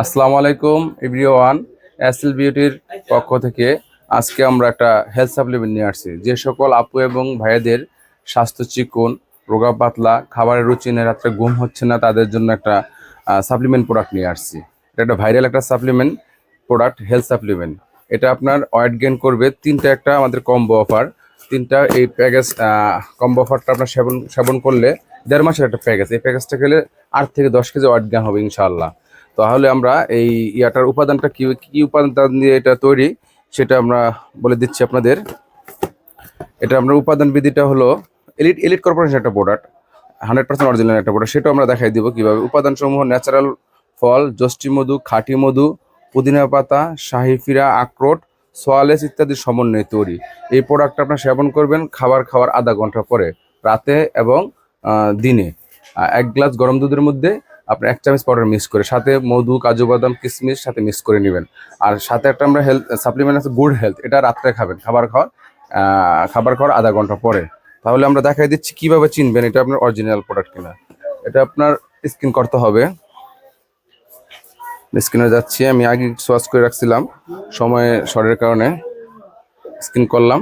আসসালামু আলাইকুম everyone SL বিউটির পক্ষ থেকে আজকে আমরা একটা হেলথ সাপ্লিমেন্ট নিয়ে আসছি। যে সকল আপু এবং ভাইয়াদের স্বাস্থ্য চিকন, রোগা পাতলা, খাবারের রুচি নেই রাত্রে ঘুম হচ্ছে না, তাদের জন্য একটা সাপ্লিমেন্ট প্রোডাক্ট নিয়ে আসছি। এটা একটা ভাইরাল একটা সাপ্লিমেন্ট প্রোডাক্ট হেলথ সাপ্লিমেন্ট এটা আপনার ওয়েট গেন করবে তিনটা একটা আমাদের কম্বো অফার তিনটা এই প্যাকেজ কম্বো অফারটা আপনার সেবন সেবন করলে দেড় মাসের একটা প্যাকেজ এই প্যাকেজটা খেলে আট থেকে দশ কেজি ওয়েট গেন হবে, ইনশাআল্লাহ। তাহলে আমরা এই ইয়াটার উপাদানটা কি কি উপাদান দিয়ে এটা তৈরি, সেটা আমরা বলে দিচ্ছি আপনাদের। এটা আমরা উপাদান বিধিটা হলো এলিট এলিট কর্পোরেশন একটা প্রোডাক্ট হান্ড্রেড পার্সেন্ট অরিজিনাল একটা প্রোডাক্ট সেটাও আমরা দেখাই দিব কীভাবে। উপাদান সমূহ ন্যাচারাল ফল যষ্টি মধু, খাঁটি মধু, পুদিনা পাতা, শাহি ফিরা, আখরোট, সোয়ালেস ইত্যাদি সমন্বয়ে তৈরি। এই প্রোডাক্টটা আপনার সেবন করবেন, খাবার খাওয়ার আধা ঘণ্টা পরে, রাতে এবং দিনে। এক গ্লাস গরম দুধের মধ্যে আপনি এক চামচ পাউডার মিক্স করে। সাথে মধু, কাজু বাদাম কিশমিশ সাথে মিক্স করে নেবেন। আর সাথে একটা আমরা হেলথ সাপ্লিমেন্ট আছে গুড হেলথ এটা রাত্রে খাবেন। খাবার খাওয়ার খাবার খাওয়ার আধা ঘণ্টা পরে। তাহলে আমরা দেখাই দিচ্ছি কীভাবে চিনবেন এটা আপনার অরিজিনাল প্রোডাক্ট কিনা। এটা আপনার স্কিন করতে হবে। স্ক্রিনে যাচ্ছি আমি, আগে সোয়াচ করে রাখছিলাম। সময়ে শর্টের কারণে স্ক্রিন করলাম।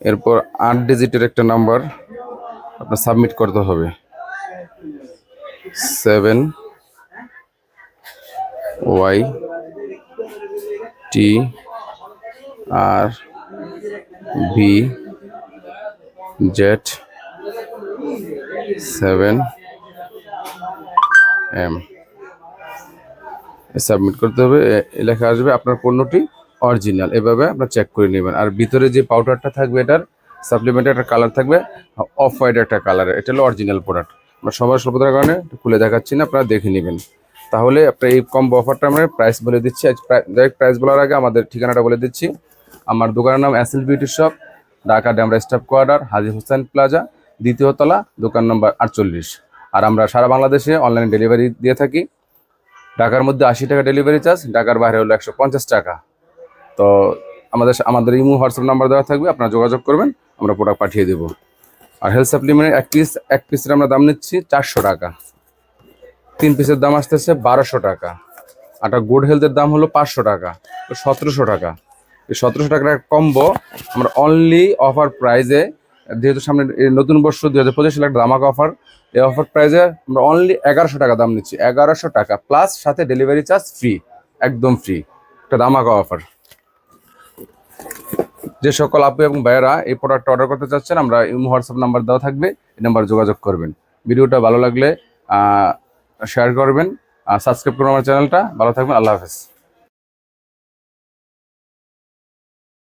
এরপর আট ডিজিটের একটা নাম্বার আপনার সাবমিট করতে হবে। Seven Y T R B Z seven M. Submit করতে হবে। লেখা আসবে আপনার পণ্যটি অরিজিনাল। এভাবে আপনার চেক করে নেবেন। আর ভিতরে যে পাউডারটা থাকবে এটার সাপ্লিমেন্টের একটা কালার থাকবে, অফ হোয়াইট একটা কালার এটা হলো অরিজিনাল প্রোডাক্ট আমরা সবার স্বল্পতার কারণে খুলে দেখাচ্ছি না, আপনারা দেখে নেবেন। তাহলে আপনার এই কম অফারটা আমরা প্রাইস বলে দিচ্ছি। ডাইরেক্ট প্রাইস বলার আগে আমাদের ঠিকানাটা বলে দিচ্ছি। আমার দোকানের নাম অ্যাসেল beauty shop Dhaka Demra staff quarter, Haji Hossain plaza, দ্বিতীয় তলা, দোকান নম্বর আটচল্লিশ। আর আমরা সারা বাংলাদেশে অনলাইন ডেলিভারি দিয়ে থাকি। ঢাকার মধ্যে আশি টাকা ডেলিভারি চার্জ ঢাকার বাইরে হলো একশো পঞ্চাশ টাকা। তো আমাদের আমাদের ইমো হোয়াটসঅ্যাপ নাম্বার দেওয়া থাকবে, আপনারা যোগাযোগ করবেন, আমরা প্রোডাক্ট পাঠিয়ে দেবো। আর হেলথ সাপ্লিমেন্টের এক পিস এক পিসের আমরা দাম নিচ্ছি চারশো টাকা। তিন পিসের দাম আসতেছে বারোশো টাকা। আর গুড হেলথের দাম হলো পাঁচশো টাকা সতেরোশো টাকা। এই সতেরোশো টাকার কম্বো আমরা অনলি অফার প্রাইজে যেহেতু সামনে নতুন বর্ষ দুই হাজার পঁচিশ লাখ দামাক অফার এই অফার প্রাইজে আমরা অনলি এগারোশো টাকা দাম নিচ্ছি। এগারোশো টাকা প্লাস সাথে ডেলিভারি চার্জ ফ্রি একদম ফ্রি একটা দামাকা অফার যে সকল আপু এবং ভাইয়েরা এই প্রোডাক্টটা অর্ডার করতে চাচ্ছেন, আমরা হোয়াটসঅ্যাপ নাম্বার দেওয়া থাকবে, এই নাম্বার যোগাযোগ করবেন। ভিডিওটা ভালো লাগলে শেয়ার করবেন, আর সাবস্ক্রাইব করুন আমার চ্যানেলটা ভালো থাকবেন, আল্লাহ হাফেজ।